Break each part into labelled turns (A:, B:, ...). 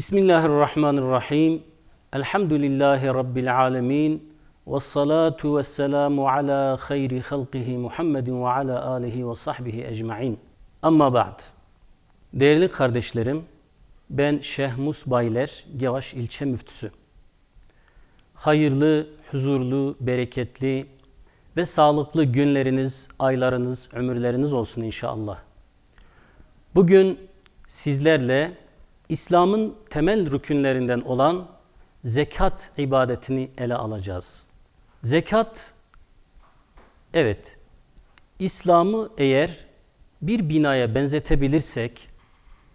A: Bismillahirrahmanirrahim. Elhamdülillahi Rabbil alemin. Ve salatu ve selamu ala hayri halqihi Muhammedin ve ala alihi ve sahbihi ecma'in. Amma ba'd. Değerli kardeşlerim, ben Şeyh Mus Bayler, Gevaş ilçe müftüsü. Hayırlı, huzurlu, bereketli ve sağlıklı günleriniz, aylarınız, ömürleriniz olsun inşallah. Bugün sizlerle İslam'ın temel rükünlerinden olan zekat ibadetini ele alacağız. Zekat, evet, İslam'ı eğer bir binaya benzetebilirsek,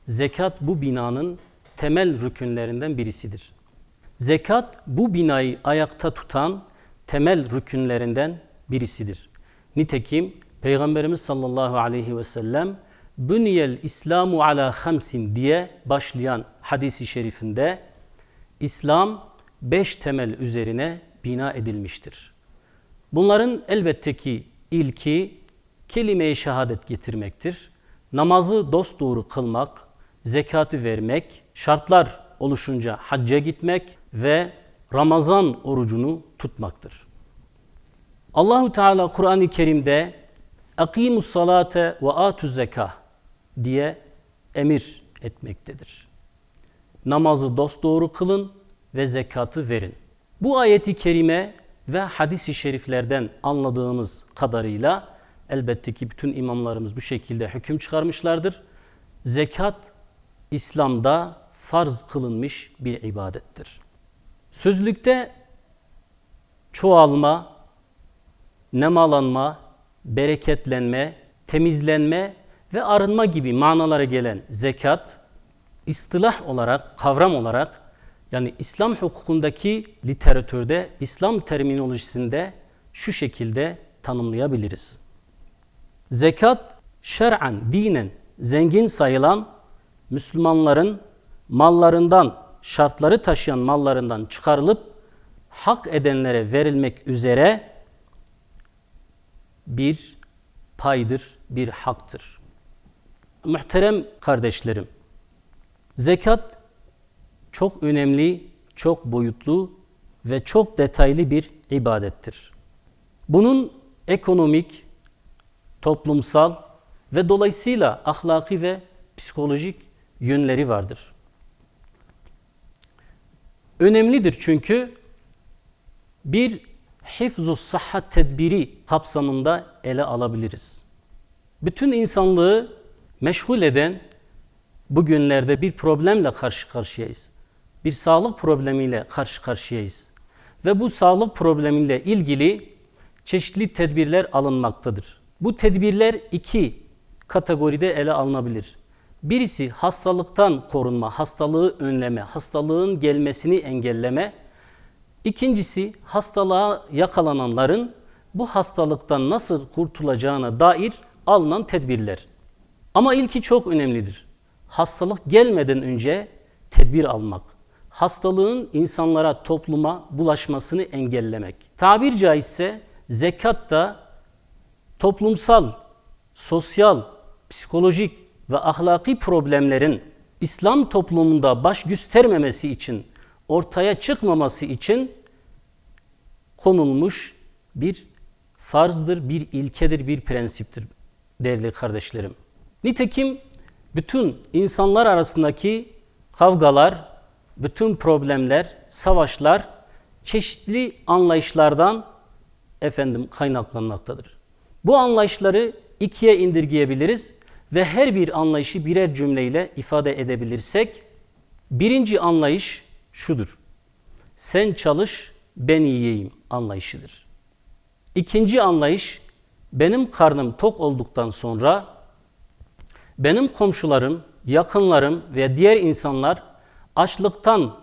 A: zekat bu binanın temel rükünlerinden birisidir. Zekat bu binayı ayakta tutan temel rükünlerinden birisidir. Nitekim Peygamberimiz sallallahu aleyhi ve sellem Büniyel İslamu ala hamsin diye başlayan hadisi şerifinde İslam beş temel üzerine bina edilmiştir. Bunların elbette ki ilki kelime-i şehadet getirmektir. Namazı dosdoğru kılmak, zekatı vermek, şartlar oluşunca hacca gitmek ve Ramazan orucunu tutmaktır. Allahu Teala Kur'an-ı Kerim'de "Akimus salate ve atuz zekah" diye emir etmektedir. Namazı dosdoğru kılın ve zekatı verin. Bu ayeti kerime ve hadisi şeriflerden anladığımız kadarıyla elbette ki bütün imamlarımız bu şekilde hüküm çıkarmışlardır. Zekat İslam'da farz kılınmış bir ibadettir. Sözlükte çoğalma, nemalanma, bereketlenme, temizlenme ve arınma gibi manalara gelen zekat, istilah olarak, kavram olarak yani İslam hukukundaki literatürde, İslam terminolojisinde şu şekilde tanımlayabiliriz. Zekat, şer'an, dinen zengin sayılan Müslümanların mallarından, şartları taşıyan mallarından çıkarılıp hak edenlere verilmek üzere bir paydır, bir haktır. Muhterem kardeşlerim, zekat çok önemli, çok boyutlu ve çok detaylı bir ibadettir. Bunun ekonomik, toplumsal ve dolayısıyla ahlaki ve psikolojik yönleri vardır. Önemlidir çünkü bir hifzus sıhhat tedbiri kapsamında ele alabiliriz. Bütün insanlığı meşgul eden bugünlerde bir problemle karşı karşıyayız. Bir sağlık problemiyle karşı karşıyayız. Ve bu sağlık problemiyle ilgili çeşitli tedbirler alınmaktadır. Bu tedbirler iki kategoride ele alınabilir. Birisi hastalıktan korunma, hastalığı önleme, hastalığın gelmesini engelleme. İkincisi hastalığa yakalananların bu hastalıktan nasıl kurtulacağına dair alınan tedbirler. Ama ilki çok önemlidir. Hastalık gelmeden önce tedbir almak. Hastalığın insanlara, topluma bulaşmasını engellemek. Tabir caizse zekat da toplumsal, sosyal, psikolojik ve ahlaki problemlerin İslam toplumunda baş göstermemesi için, ortaya çıkmaması için konulmuş bir farzdır, bir ilkedir, bir prensiptir değerli kardeşlerim. Nitekim bütün insanlar arasındaki kavgalar, bütün problemler, savaşlar çeşitli anlayışlardan efendim kaynaklanmaktadır. Bu anlayışları ikiye indirgeyebiliriz ve her bir anlayışı birer cümleyle ifade edebilirsek birinci anlayış şudur. Sen çalış, ben yiyeyim anlayışıdır. İkinci anlayış benim karnım tok olduktan sonra benim komşularım, yakınlarım ve diğer insanlar açlıktan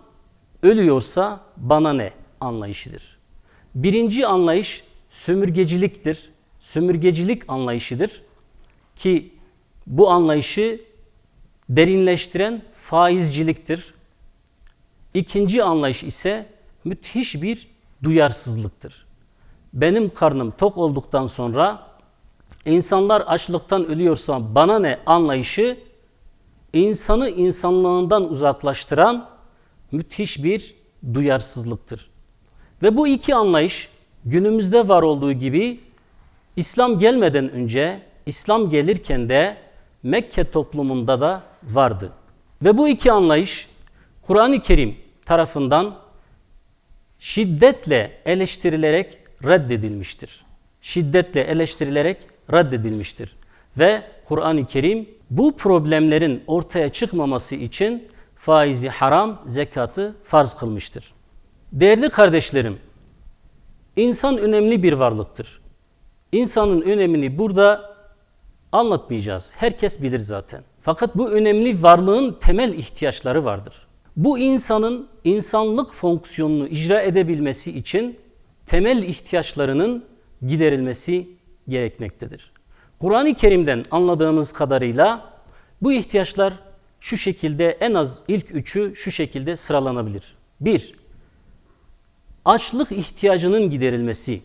A: ölüyorsa bana ne anlayışıdır. Birinci anlayış sömürgeciliktir. Sömürgecilik anlayışıdır ki bu anlayışı derinleştiren faizciliktir. İkinci anlayış ise müthiş bir duyarsızlıktır. Benim karnım tok olduktan sonra insanlar açlıktan ölüyorsa bana ne anlayışı insanı insanlığından uzaklaştıran müthiş bir duyarsızlıktır. Ve bu iki anlayış günümüzde var olduğu gibi İslam gelmeden önce, İslam gelirken de Mekke toplumunda da vardı. Ve bu iki anlayış Kur'an-ı Kerim tarafından şiddetle eleştirilerek reddedilmiştir. Şiddetle eleştirilerek reddedilmiştir. Ve Kur'an-ı Kerim bu problemlerin ortaya çıkmaması için faizi haram, zekatı farz kılmıştır. Değerli kardeşlerim, insan önemli bir varlıktır. İnsanın önemini burada anlatmayacağız. Herkes bilir zaten. Fakat bu önemli varlığın temel ihtiyaçları vardır. Bu insanın insanlık fonksiyonunu icra edebilmesi için temel ihtiyaçlarının giderilmesi gerekmektedir. Kur'an-ı Kerim'den anladığımız kadarıyla bu ihtiyaçlar şu şekilde en az ilk üçü şu şekilde sıralanabilir. Bir, açlık ihtiyacının giderilmesi.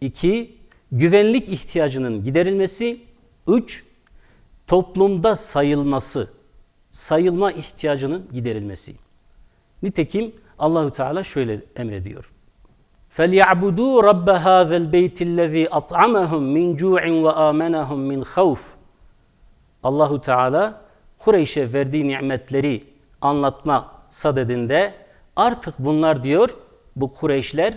A: İki, güvenlik ihtiyacının giderilmesi. Üç, toplumda sayılması, sayılma ihtiyacının giderilmesi. Nitekim Allahü Teala şöyle emrediyor. فَلْيَعْبُدُوا رَبَّ هَذَا الْبَيْتِ الَّذ۪ي أَطْعَمَهُمْ مِنْ جُوعٍ وَآمَنَهُمْ مِنْ خَوْفٍ Allahu Teala Kureyş'e verdiği nimetleri anlatma sadedinde artık bunlar diyor bu Kureyşler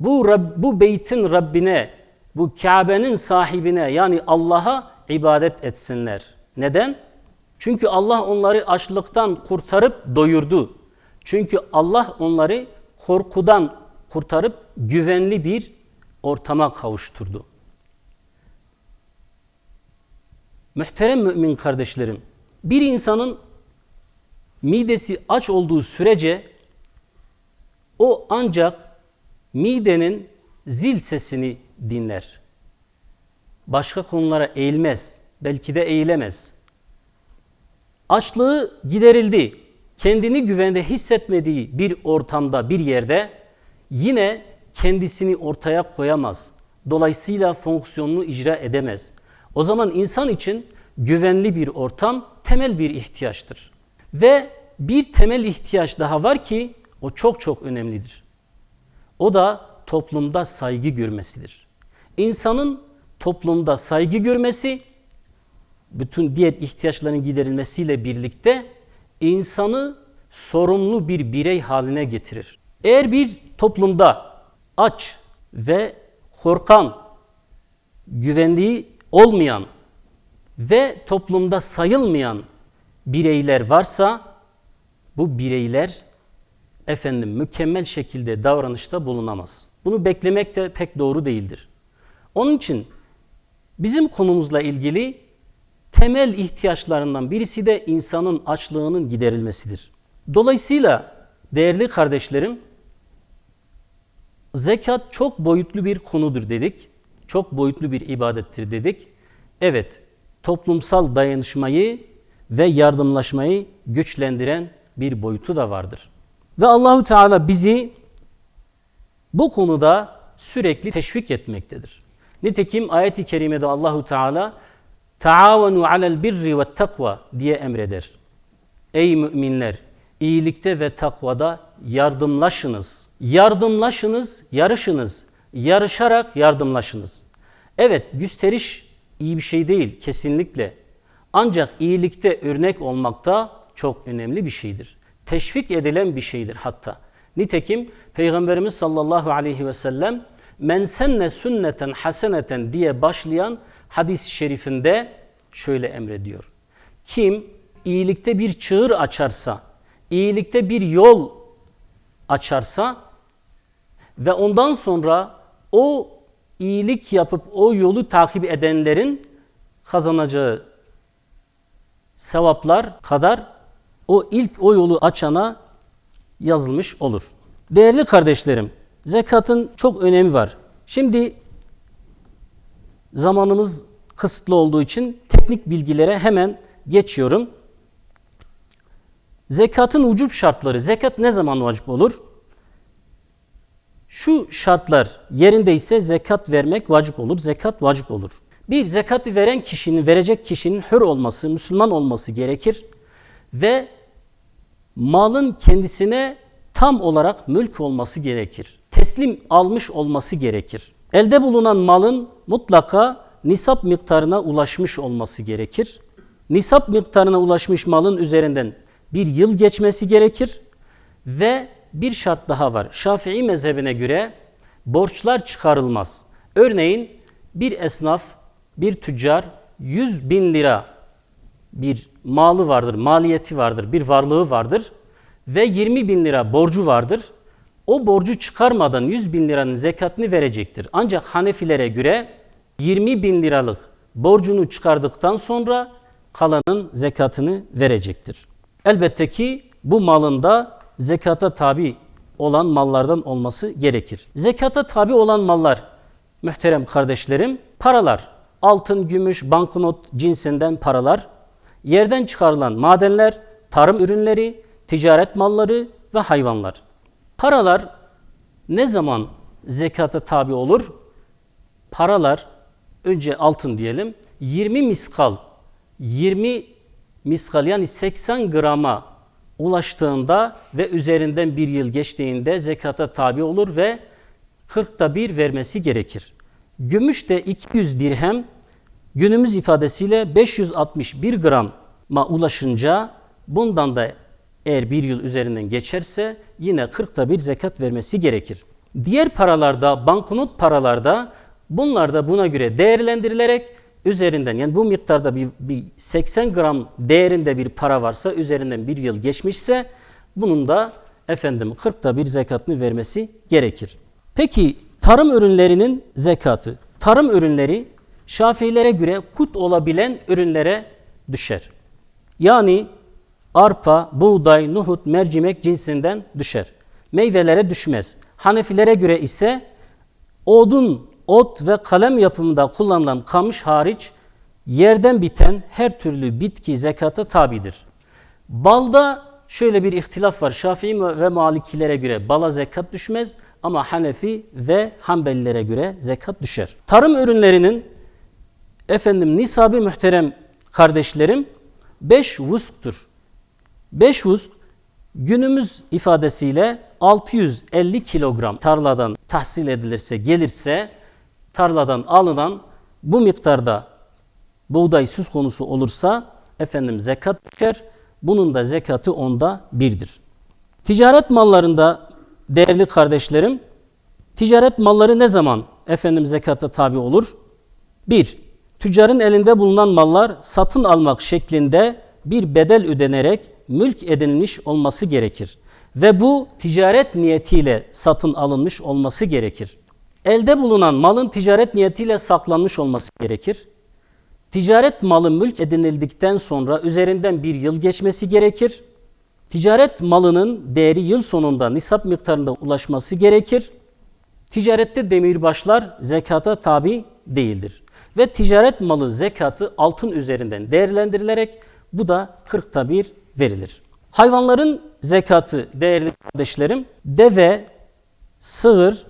A: bu Rab, bu beytin Rabbine bu Kabe'nin sahibine yani Allah'a ibadet etsinler. Neden? Çünkü Allah onları açlıktan kurtarıp doyurdu. Çünkü Allah onları korkudan kurtarıp güvenli bir ortama kavuşturdu. Muhterem mümin kardeşlerim, bir insanın midesi aç olduğu sürece o ancak midenin zil sesini dinler. Başka konulara eğilmez, belki de eğilemez. Açlığı giderildi. Kendini güvende hissetmediği bir ortamda, bir yerde yine kendisini ortaya koyamaz. Dolayısıyla fonksiyonunu icra edemez. O zaman insan için güvenli bir ortam temel bir ihtiyaçtır. Ve bir temel ihtiyaç daha var ki o çok çok önemlidir. O da toplumda saygı görmesidir. İnsanın toplumda saygı görmesi bütün diğer ihtiyaçların giderilmesiyle birlikte insanı sorumlu bir birey haline getirir. Eğer bir toplumda aç ve korkan, güvenliği olmayan ve toplumda sayılmayan bireyler varsa bu bireyler efendim mükemmel şekilde davranışta bulunamaz. Bunu beklemek de pek doğru değildir. Onun için bizim konumuzla ilgili temel ihtiyaçlarından birisi de insanın açlığının giderilmesidir. Dolayısıyla değerli kardeşlerim zekat çok boyutlu bir konudur dedik. Çok boyutlu bir ibadettir dedik. Evet, toplumsal dayanışmayı ve yardımlaşmayı güçlendiren bir boyutu da vardır. Ve Allahu Teala bizi bu konuda sürekli teşvik etmektedir. Nitekim ayet-i kerimede Allahu Teala taavenu alel birri ve takva diye emreder. Ey müminler iyilikte ve takvada yardımlaşınız. Yardımlaşınız, yarışınız. Yarışarak yardımlaşınız. Evet, gösteriş iyi bir şey değil kesinlikle. Ancak iyilikte örnek olmakta çok önemli bir şeydir. Teşvik edilen bir şeydir hatta. Nitekim Peygamberimiz sallallahu aleyhi ve sellem men senne sünneten haseneten diye başlayan hadis-i şerifinde şöyle emrediyor. Kim iyilikte bir çığır açarsa, iyilikte bir yol açarsa ve ondan sonra o iyilik yapıp o yolu takip edenlerin kazanacağı sevaplar kadar o ilk o yolu açana yazılmış olur. Değerli kardeşlerim, zekatın çok önemi var. Şimdi zamanımız kısıtlı olduğu için teknik bilgilere hemen geçiyorum. Zekatın vücut şartları. Zekat ne zaman vacip olur? Şu şartlar yerindeyse zekat vermek vacip olur. Zekat vacip olur. Bir zekatı veren kişinin, verecek kişinin hür olması, Müslüman olması gerekir ve malın kendisine tam olarak mülk olması gerekir. Teslim almış olması gerekir. Elde bulunan malın mutlaka nisap miktarına ulaşmış olması gerekir. Nisap miktarına ulaşmış malın üzerinden bir yıl geçmesi gerekir ve bir şart daha var. Şafii mezhebine göre borçlar çıkarılmaz. Örneğin bir esnaf, bir tüccar 100 bin lira bir malı vardır, maliyeti vardır, bir varlığı vardır ve 20 bin lira borcu vardır. O borcu çıkarmadan 100 bin liranın zekatını verecektir. Ancak Hanefilere göre 20 bin liralık borcunu çıkardıktan sonra kalanın zekatını verecektir. Elbette ki bu malında zekata tabi olan mallardan olması gerekir. Zekata tabi olan mallar muhterem kardeşlerim paralar, altın, gümüş, banknot cinsinden paralar, yerden çıkarılan madenler, tarım ürünleri, ticaret malları ve hayvanlar. Paralar ne zaman zekata tabi olur? Paralar önce altın diyelim 20 miskal 20 miskal yani 80 grama ulaştığında ve üzerinden bir yıl geçtiğinde zekata tabi olur ve 40'ta bir vermesi gerekir. Gümüş de 200 dirhem günümüz ifadesiyle 561 grama ulaşınca bundan da eğer bir yıl üzerinden geçerse yine 40'ta bir zekat vermesi gerekir. Diğer paralarda, banknot paralarda bunlar da buna göre değerlendirilerek üzerinden yani bu miktarda bir, bir 80 gram değerinde bir para varsa üzerinden bir yıl geçmişse bunun da efendim 40'ta bir zekatını vermesi gerekir. Peki tarım ürünlerinin zekatı. Tarım ürünleri Şafiilere göre kut olabilen ürünlere düşer. Yani arpa, buğday, nohut, mercimek cinsinden düşer. Meyvelere düşmez. Hanefilere göre ise odun, ot ve kalem yapımında kullanılan kamış hariç yerden biten her türlü bitki zekata tabidir. Balda şöyle bir ihtilaf var. Şafii ve Malikilere göre bala zekat düşmez ama Hanefi ve Hanbelilere göre zekat düşer. Tarım ürünlerinin efendim nisabı muhterem kardeşlerim 5 vusktur. 5 vusk günümüz ifadesiyle 650 kilogram tarladan tahsil edilirse gelirse tarladan alınan bu miktarda buğday söz konusu olursa efendim zekat düşer. Bunun da zekatı onda birdir. Ticaret mallarında değerli kardeşlerim ticaret malları ne zaman efendim zekata tabi olur? Bir, tüccarın elinde bulunan mallar satın almak şeklinde bir bedel ödenerek mülk edinilmiş olması gerekir. Ve bu ticaret niyetiyle satın alınmış olması gerekir. Elde bulunan malın ticaret niyetiyle saklanmış olması gerekir. Ticaret malı mülk edinildikten sonra üzerinden bir yıl geçmesi gerekir. Ticaret malının değeri yıl sonunda nisap miktarında ulaşması gerekir. Ticarette demirbaşlar zekata tabi değildir. Ve ticaret malı zekatı altın üzerinden değerlendirilerek bu da 40'ta bir verilir. Hayvanların zekatı değerli kardeşlerim deve, sığır,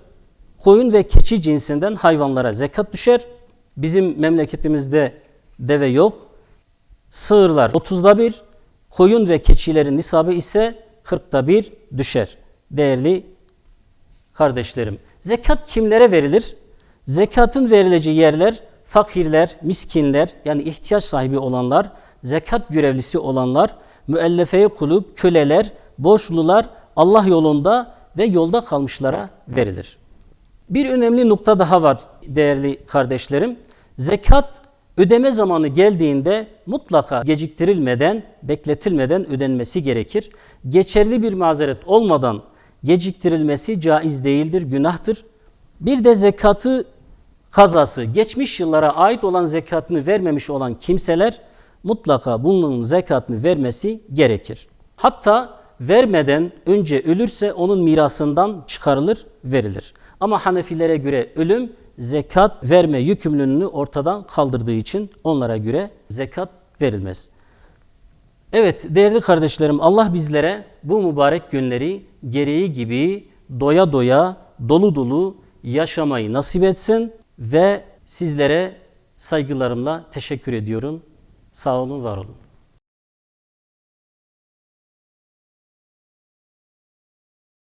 A: koyun ve keçi cinsinden hayvanlara zekat düşer. Bizim memleketimizde deve yok. Sığırlar 30'da bir, koyun ve keçilerin nisabı ise 40'ta bir düşer. Değerli kardeşlerim. Zekat kimlere verilir? Zekatın verileceği yerler fakirler, miskinler yani ihtiyaç sahibi olanlar, zekat görevlisi olanlar, müellefeye kulüp, köleler, borçlular, Allah yolunda ve yolda kalmışlara verilir. Bir önemli nokta daha var değerli kardeşlerim. Zekat ödeme zamanı geldiğinde mutlaka geciktirilmeden, bekletilmeden ödenmesi gerekir. Geçerli bir mazeret olmadan geciktirilmesi caiz değildir, günahtır. Bir de zekatı kazası, geçmiş yıllara ait olan zekatını vermemiş olan kimseler mutlaka bunun zekatını vermesi gerekir. Hatta vermeden önce ölürse onun mirasından çıkarılır, verilir. Ama Hanefilere göre ölüm zekat verme yükümlülüğünü ortadan kaldırdığı için onlara göre zekat verilmez. Evet değerli kardeşlerim Allah bizlere bu mübarek günleri gereği gibi doya doya dolu dolu yaşamayı nasip etsin ve sizlere Saygılarımla teşekkür ediyorum. Sağ olun, var olun.